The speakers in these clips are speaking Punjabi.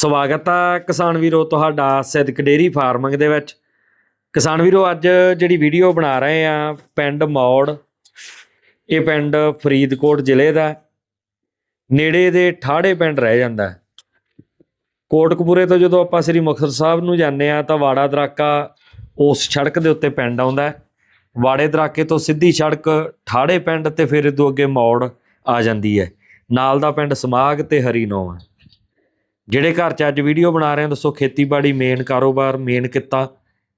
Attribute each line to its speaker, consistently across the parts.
Speaker 1: ਸਵਾਗਤ ਆ ਕਿਸਾਨ ਵੀਰੋ ਤੁਹਾਡਾ ਸਿੱਧਕ ਡੇਰੀ ਫਾਰਮਿੰਗ ਦੇ ਵਿੱਚ। ਕਿਸਾਨ ਵੀਰੋ, ਅੱਜ ਜਿਹੜੀ ਵੀਡੀਓ ਬਣਾ ਰਹੇ ਆ ਪਿੰਡ ਮੌੜ, ਇਹ ਪਿੰਡ ਫਰੀਦਕੋਟ ਜ਼ਿਲ੍ਹੇ ਦਾ ਨੇੜੇ ਦੇ ਠਾੜੇ ਪਿੰਡ ਰਹਿ ਜਾਂਦਾ ਹੈ। ਕੋਟਕਪੂਰੇ ਤੋਂ ਜਦੋਂ ਆਪਾਂ ਸ੍ਰੀ ਮੁਕਤਸਰ ਸਾਹਿਬ ਨੂੰ ਜਾਂਦੇ ਆ ਤਾਂ ਵਾੜਾ ਦਰਾਕਾ ਉਸ ਸੜਕ ਦੇ ਉੱਤੇ ਪਿੰਡ ਆਉਂਦਾ ਵਾੜੇ ਦਰਾਕੇ ਤੋਂ ਸਿੱਧੀ ਸੜਕ ਠਾੜੇ ਪਿੰਡ ਤੇ ਫਿਰ ਇਦੋਂ ਅੱਗੇ ਮੌੜ ਆ ਜਾਂਦੀ ਹੈ। ਨਾਲ ਦਾ ਪਿੰਡ ਸਮਾਗ ਤੇ ਹਰੀਨੋ ਹੈ ਜਿਹੜੇ ਘਰ 'ਚ ਅੱਜ ਵੀਡੀਓ ਬਣਾ ਰਹੇ ਹਾਂ, ਦੱਸੋ ਖੇਤੀਬਾੜੀ ਮੇਨ ਕਾਰੋਬਾਰ ਮੇਨ ਕਿੱਤਾ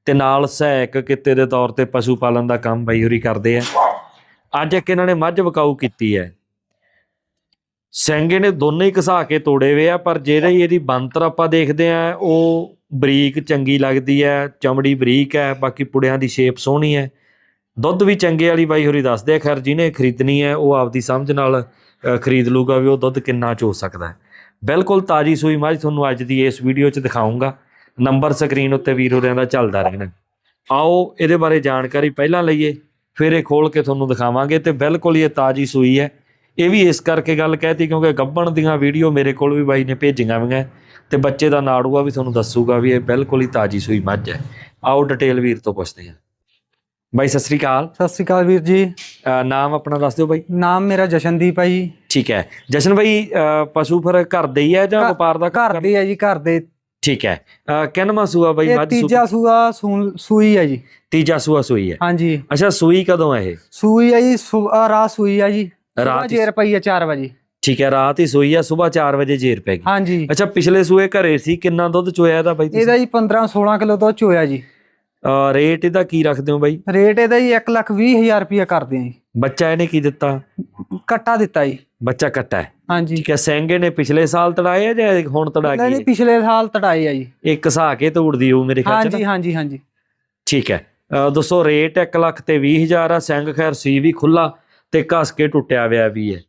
Speaker 1: ਤੇ ਨਾਲ ਸਹਾਇਕ ਕਿੱਤੇ ਦੇ ਤੌਰ ਤੇ ਪਸ਼ੂ ਪਾਲਣ ਦਾ ਕੰਮ ਬਾਈ ਹੋਰੀ ਕਰਦੇ ਆ। ਅੱਜ ਇੱਕ ਇਹਨਾਂ ਨੇ ਮੱਝ ਵਕਾਊ ਕੀਤੀ ਹੈ। ਸਿੰਘੇ ਨੇ ਦੋਨੇ ਹੀ ਘਸਾ ਕੇ ਤੋੜੇ ਵੇ ਆ, ਪਰ ਜਿਹੜੀ ਇਹਦੀ ਬੰਤਰ ਆਪਾਂ ਦੇਖਦੇ ਆ, ਉਹ ਬਰੀਕ ਚੰਗੀ ਲੱਗਦੀ ਹੈ, ਚਮੜੀ ਬਰੀਕ ਹੈ, ਬਾਕੀ ਪੁੜਿਆਂ ਦੀ ਸ਼ੇਪ ਸੋਹਣੀ ਹੈ। ਦੁੱਧ ਵੀ ਚੰਗੇ ਵਾਲੀ ਬਾਈ ਹੋਰੀ ਦੱਸਦੇ ਆ, ਖੈਰ ਜਿਹਨੇ ਖਰੀਦਣੀ ਹੈ, ਉਹ ਆਪਦੀ ਸਮਝ ਨਾਲ ਖਰੀਦ ਲੂਗਾ ਵੀ ਉਹ ਦੁੱਧ ਕਿੰਨਾ ਚੋ ਸਕਦਾ ਹੈ। ਬਿਲਕੁਲ ਤਾਜੀ ਸੂਈ ਮੱਝ ਤੁਹਾਨੂੰ ਅੱਜ ਦੀ ਇਸ ਵੀਡੀਓ 'ਚ ਦਿਖਾਉਂਗਾ ਨੰਬਰ ਸਕਰੀਨ ਉੱਤੇ ਵੀਰ ਹੋਰਿਆਂ ਦਾ ਚੱਲਦਾ ਰਹਿਣਾ। ਆਓ ਇਹਦੇ ਬਾਰੇ ਜਾਣਕਾਰੀ ਪਹਿਲਾਂ ਲਈਏ ਫਿਰ ਇਹ ਖੋਲ ਕੇ ਤੁਹਾਨੂੰ ਦਿਖਾਵਾਂਗੇ ਤੇ ਬਿਲਕੁਲ ਇਹ ਤਾਜੀ ਸੂਈ ਹੈ। ਇਹ ਵੀ ਇਸ ਕਰਕੇ ਗੱਲ ਕਹਿਤੀ ਕਿਉਂਕਿ ਗੱਬਣ ਦੀਆਂ ਵੀਡੀਓ ਮੇਰੇ ਕੋਲ ਵੀ ਬਾਈ ਨੇ ਭੇਜੀਆਂ ਵੀਆਂ ਤੇ ਬੱਚੇ ਦਾ ਨਾੜੂਆ ਵੀ ਤੁਹਾਨੂੰ ਦੱਸੂਗਾ ਵੀ ਇਹ ਬਿਲਕੁਲ ਹੀ ਤਾਜੀ ਸੂਈ ਮੱਝ ਹੈ। ਆਓ ਡਿਟੇਲ ਵੀਰ ਤੋਂ ਪੁੱਛਦੇ ਹਾਂ। ਬਾਈ ਸਤਿ ਸ੍ਰੀ ਅਕਾਲ।
Speaker 2: ਸਤਿ ਸ਼੍ਰੀ ਅਕਾਲ ਵੀਰ ਜੀ।
Speaker 1: ਨਾਮ ਆਪਣਾ ਦੱਸ ਦਿਓ ਬਾਈ।
Speaker 2: ਨਾਮ ਮੇਰਾ ਜਸ਼ਨਦੀਪ ਹੈ ਜੀ।
Speaker 1: ਠੀਕ ਹੈ। ਜਸ਼ਨ ਅ, ਪਸ਼ੂ ਫਿਰ ਘਰ ਦੇ ਹੀ ਹੈ ਜਾਂ ਵਪਾਰ ਦਾ
Speaker 2: ਘਰ ਦੇ ਹੈ ਜੀ ਘਰ ਦੇ
Speaker 1: ਠੀਕ ਹੈ। ਕਿੰਨਵਾਂ ਸੂਆ ਬਾਈ? ਮੱਝ
Speaker 2: ਤੀਜਾ ਸੂਆ ਸੂਈ ਹੈ ਜੀ।
Speaker 1: ਤੀਜਾ ਸੂਆ ਸੂਈ ਹੈ।
Speaker 2: ਹਾਂਜੀ।
Speaker 1: ਅੱਛਾ ਸੂਈ ਕਦੋਂ ਹੈ ਇਹ?
Speaker 2: ਸੂਈ ਹੈ ਜੀ ਰਾਤ ਸੂਈ ਹੈ ਜੀ।
Speaker 1: ਰਾਤ
Speaker 2: ਰਾਤ
Speaker 1: ਹੀ-
Speaker 2: ਜੇ ਰੁਪਈਆ 4 ਵਜੇ।
Speaker 1: ਠੀਕ ਹੈ ਰਾਤ ਹੀ ਸੂਈ ਹੈ ਸਵੇਰ 4 ਵਜੇ ਜੇਰ ਪੈ ਗਈ।
Speaker 2: ਹਾਂਜੀ।
Speaker 1: ਅੱਛਾ ਪਿਛਲੇ ਸੂਏ ਘਰੇ ਸੀ ਕਿੰਨਾ ਦੁੱਧ ਚੋਇਆ ਇਹਦਾ ਬਾਈ
Speaker 2: ਇਹਦਾ ਜੀ 15 16 ਕਿਲੋ ਦੁੱਧ ਚੋਇਆ ਜੀ।
Speaker 1: ਰੇਟ ਇਹਦਾ ਕੀ ਰੱਖਦੇ ਹੋ ਬਾਈ?
Speaker 2: ਰੇਟ ਇਹਦਾ ਜੀ 1 ਲੱਖ 20 ਹਜ਼ਾਰ ਰੁਪਈਆ ਕਰਦੇ ਆ ਜੀ।
Speaker 1: ਬੱਚਾ ਇਹਨੇ ਕੀ ਦਿੱਤਾ?
Speaker 2: ਕੱਟਾ ਦਿੱਤਾ ਜੀ।
Speaker 1: ਬੱਚਾ ਕੱਟਾ ਹੈ।
Speaker 2: ਹਾਂਜੀ।
Speaker 1: ਠੀਕ ਹੈ ਸੈਂਗੇ ਨੇ ਪਿਛਲੇ ਸਾਲ ਤੜਾਏ ਆ ਜਾਂ ਹੁਣ ਤੜਾ
Speaker 2: ਨਹੀਂ
Speaker 1: ਕੇ
Speaker 2: ਨਹੀਂ ਪਿਛਲੇ ਸਾਲ ਤੜਾਏ ਆ ਜੀ।
Speaker 1: ਇਹ ਘਸਾ ਕੇ ਤੋੜਦੀ ਉਹ ਮੇਰੇ ਖਿਆਲ ਚ
Speaker 2: ਹਾਂਜੀ
Speaker 1: ਨਾ?
Speaker 2: ਹਾਂਜੀ ਹਾਂਜੀ।
Speaker 1: ਠੀਕ ਹੈ। ਅ, ਦੋਸਤੋ ਰੇਟ 1 ਲੱਖ ਤੇ 20 ਹਜ਼ਾਰ ਆ ਸਿੰਘ ਖੈਰ ਸੀ ਵੀ ਖੁੱਲਾ ਤੇ ਘਸ ਕੇ ਟੁੱਟਿਆ ਹੋਇਆ ਵੀ ਹੈ।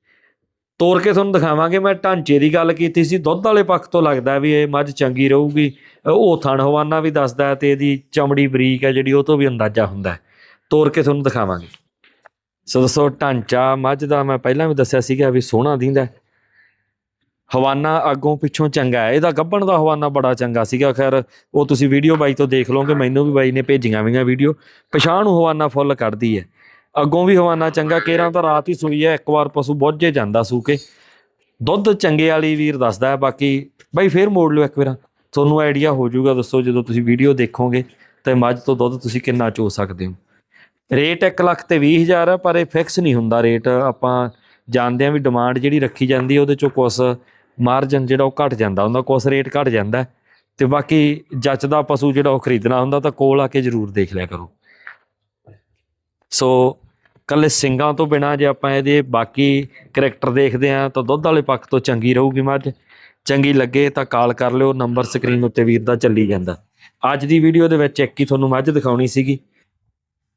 Speaker 1: ਤੋੜ ਕੇ ਤੁਹਾਨੂੰ ਦਿਖਾਵਾਂਗੇ ਮੈਂ ਢਾਂਚੇ ਦੀ ਗੱਲ ਕੀਤੀ ਸੀ ਦੁੱਧ ਵਾਲੇ ਪੱਖ ਤੋਂ ਲੱਗਦਾ ਵੀ ਇਹ ਮੱਝ ਚੰਗੀ ਰਹੂਗੀ। ਅ, ਉਹ ਥਣ ਹਵਾਨਾ ਵੀ ਦੱਸਦਾ ਹੈ ਤੇ ਇਹਦੀ ਚਮੜੀ ਬਰੀਕ ਹੈ ਜਿਹੜੀ ਉਹ ਤੋਂ ਵੀ ਅੰਦਾਜ਼ਾ ਹੁੰਦਾ ਹੈ। ਤੋੜ ਕੇ ਤੁਹਾਨੂੰ ਦਿਖਾਵਾਂਗੇ। ਸੋ ਦੋਸਤੋ ਢਾਂਚਾ, ਮੱਝ ਦਾ ਮੈਂ ਪਹਿਲਾਂ ਵੀ ਦੱਸਿਆ ਸੀਗਾ ਵੀ ਸੋਹਣਾ ਦਿੰਦਾ ਹਵਾਨਾ ਅੱਗੋਂ ਪਿੱਛੋਂ ਚੰਗਾ ਹੈ। ਇਹਦਾ ਗੱਭਣ ਦਾ ਹਵਾਨਾ ਬੜਾ ਚੰਗਾ ਸੀਗਾ। ਖੈਰ, ਉਹ ਤੁਸੀਂ ਵੀਡੀਓ ਬਾਈ ਤੋਂ ਦੇਖ ਲਓਗੇ, ਮੈਨੂੰ ਵੀ ਬਾਈ ਨੇ ਭੇਜੀਆਂ ਵੀਆਂ ਵੀਡੀਓ। ਪਛਾਣ ਨੂੰ ਹਵਾਨਾ ਫੁੱਲ ਕੱਢਦੀ ਹੈ। ਅੱਗੋਂ ਵੀ ਹਵਾਨਾ ਚੰਗਾ, ਕੇਰਾਂ ਤਾਂ ਰਾਤ ਹੀ ਸੂਈ ਹੈ, ਇੱਕ ਵਾਰ ਪਸ਼ੂ ਬੋਝੇ ਜਾਂਦਾ ਸੂ ਕੇ ਦੁੱਧ ਚੰਗੇ ਵਾਲੀ ਵੀਰ ਦੱਸਦਾ ਹੈ, ਬਾਕੀ ਬਾਈ ਫੇਰ ਮੋੜ ਲਿਓ ਇੱਕ ਵਾਰ। ਤੁਹਾਨੂੰ ਆਈਡੀਆ ਹੋ ਜਾਊਗਾ, ਦੱਸੋ ਜਦੋਂ ਤੁਸੀਂ ਵੀਡੀਓ ਦੇਖੋਗੇ ਤੇ ਮੱਝ ਤੋਂ ਦੁੱਧ ਤੁਸੀਂ ਕਿੰਨਾ ਚੋ ਸਕਦੇ ਹੋ। ਰੇਟ 1 ਲੱਖ ਤੇ 20 ਹਜ਼ਾਰ ਹੈ ਪਰ ਇਹ ਫਿਕਸ ਨਹੀਂ ਹੁੰਦਾ ਰੇਟ। ਆਪਾਂ ਜਾਣਦੇ ਹਾਂ ਵੀ ਡਿਮਾਂਡ ਜਿਹੜੀ ਰੱਖੀ ਜਾਂਦੀ ਉਹਦੇ ਚੋਂ ਕੁਛ ਮਾਰਜਨ ਜਿਹੜਾ ਉਹ ਘਟ ਜਾਂਦਾ ਹੁੰਦਾ ਕੁਛ ਰੇਟ ਘਟ ਜਾਂਦਾ ਹੈ। ਤੇ ਬਾਕੀ ਜੱਚਦਾ ਪਸ਼ੂ ਜਿਹੜਾ ਉਹ ਖਰੀਦਣਾ ਹੁੰਦਾ, ਤਾਂ ਕੋਲ ਆ ਕੇ ਜ਼ਰੂਰ ਦੇਖ ਲਿਆ ਕਰੋ। ਸੋ ਕੱਲੇ ਸਿੰਘਾਂ ਤੋਂ ਬਿਨਾ ਜੇ ਆਪਾਂ ਇਹਦੇ ਬਾਕੀ ਕਰੈਕਟਰ ਦੇਖਦੇ ਹਾਂ, ਤਾਂ ਦੁੱਧ ਵਾਲੇ ਪੱਖ ਤੋਂ ਚੰਗੀ ਰਹੂਗੀ ਮੱਝ। ਚੰਗੀ ਲੱਗੇ ਤਾਂ ਕਾਲ ਕਰ ਲਿਓ ਨੰਬਰ ਸਕਰੀਨ ਉੱਤੇ ਵੀਰ ਦਾ ਚੱਲੀ ਜਾਂਦਾ। ਅੱਜ ਦੀ ਵੀਡੀਓ ਦੇ ਵਿੱਚ ਇੱਕ ਹੀ ਤੁਹਾਨੂੰ ਮੱਝ ਦਿਖਾਉਣੀ ਸੀਗੀ।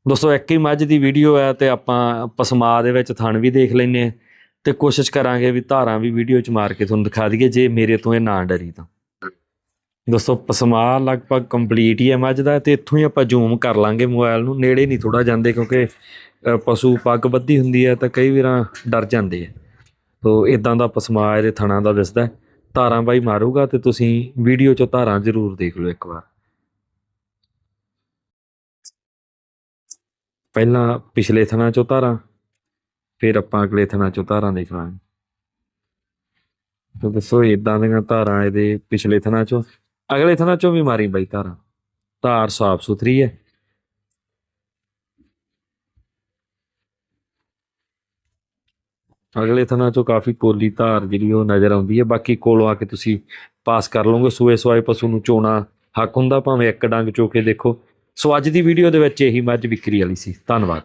Speaker 1: ਦੋਸਤੋ, ਇੱਕ ਹੀ ਮੱਝ ਦੀ ਵੀਡੀਓ ਹੈ ਤੇ ਆਪਾਂ ਪਸਮਾ ਦੇ ਵਿੱਚ ਥਣ ਵੀ ਦੇਖ ਲੈਨੇ ਆ ਤੇ ਕੋਸ਼ਿਸ਼ ਕਰਾਂਗੇ ਵੀ ਧਾਰਾਂ ਵੀ ਵੀਡੀਓ 'ਚ ਮਾਰ ਕੇ ਤੁਹਾਨੂੰ ਦਿਖਾ ਦਈਏ, ਜੇ ਮੇਰੇ ਤੋਂ ਇਹ ਨਾ ਡਰੀ ਤਾਂ। ਦੋਸਤੋ, ਪਸਮਾ ਲਗਭਗ ਕੰਪਲੀਟ ਹੀ ਹੈ ਮੱਝ ਦਾ ਤੇ ਇੱਥੋਂ ਹੀ ਆਪਾਂ ਜ਼ੂਮ ਕਰ ਲਾਂਗੇ ਮੋਬਾਈਲ ਨੂੰ, ਨੇੜੇ ਨਹੀਂ ਥੋੜਾ ਜਾਂਦੇ ਕਿਉਂਕਿ ਪਸ਼ੂ ਪੱਗ ਬੱਧੀ ਹੁੰਦੀ ਹੈ ਤਾਂ ਕਈ ਵਾਰਾਂ ਡਰ ਜਾਂਦੇ ਆ। ਤੋ ਇਦਾਂ ਦਾ ਪਸਮਾ ਇਹਦੇ ਥਣਾ ਦਾ ਦਿਸਦਾ ਧਾਰਾਂ ਬਾਈ ਮਾਰੂਗਾ ਤੇ ਤੁਸੀਂ ਵੀਡੀਓ 'ਚੋਂ ਧਾਰਾਂ ਜ਼ਰੂਰ ਦੇਖ ਲਓ ਇੱਕ ਵਾਰ। ਪਹਿਲਾਂ ਪਿਛਲੇ ਥਣਾ 'ਚੋਂ ਧਾਰਾਂ, ਫਿਰ ਆਪਾਂ ਅਗਲੇ ਥਣਾ 'ਚੋਂ ਧਾਰਾਂ ਦੇਖ ਲਾਂਗੇ। ਤੋ ਦੱਸੋ ਇਦਾਂ ਦੀਆਂ ਧਾਰਾਂ ਇਹਦੇ ਪਿਛਲੇ ਥਣਾਂ 'ਚੋਂ, ਅਗਲੇ ਥਣਾਂ 'ਚੋਂ ਵੀ ਮਾਰੀ ਬਾਈ ਧਾਰਾਂ। ਧਾਰ ਸਾਫ਼ ਸੁਥਰੀ ਹੈ। ਅਗਲੇ ਥਣਾਂ 'ਚੋਂ ਕਾਫੀ ਕੋਲੀ ਧਾਰ ਜਿਹੜੀ ਉਹ ਨਜ਼ਰ ਆਉਂਦੀ ਹੈ। ਬਾਕੀ ਕੋਲੋਂ ਆ ਕੇ ਤੁਸੀਂ ਪਾਸ ਕਰ ਲਓਗੇ। ਸੂਏ ਸਵਾਏ ਪਸ਼ੂ ਨੂੰ ਚੋਣਾ ਹੱਕ ਹੁੰਦਾ, ਭਾਵੇਂ ਇੱਕ ਡੰਗ ਚੋ ਕੇ ਦੇਖੋ। ਸੋ ਅੱਜ ਦੀ ਵੀਡੀਓ ਦੇ ਵਿੱਚ ਇਹੀ ਮੱਝ ਵਿਕਰੀ ਵਾਲੀ ਸੀ। ਧੰਨਵਾਦ।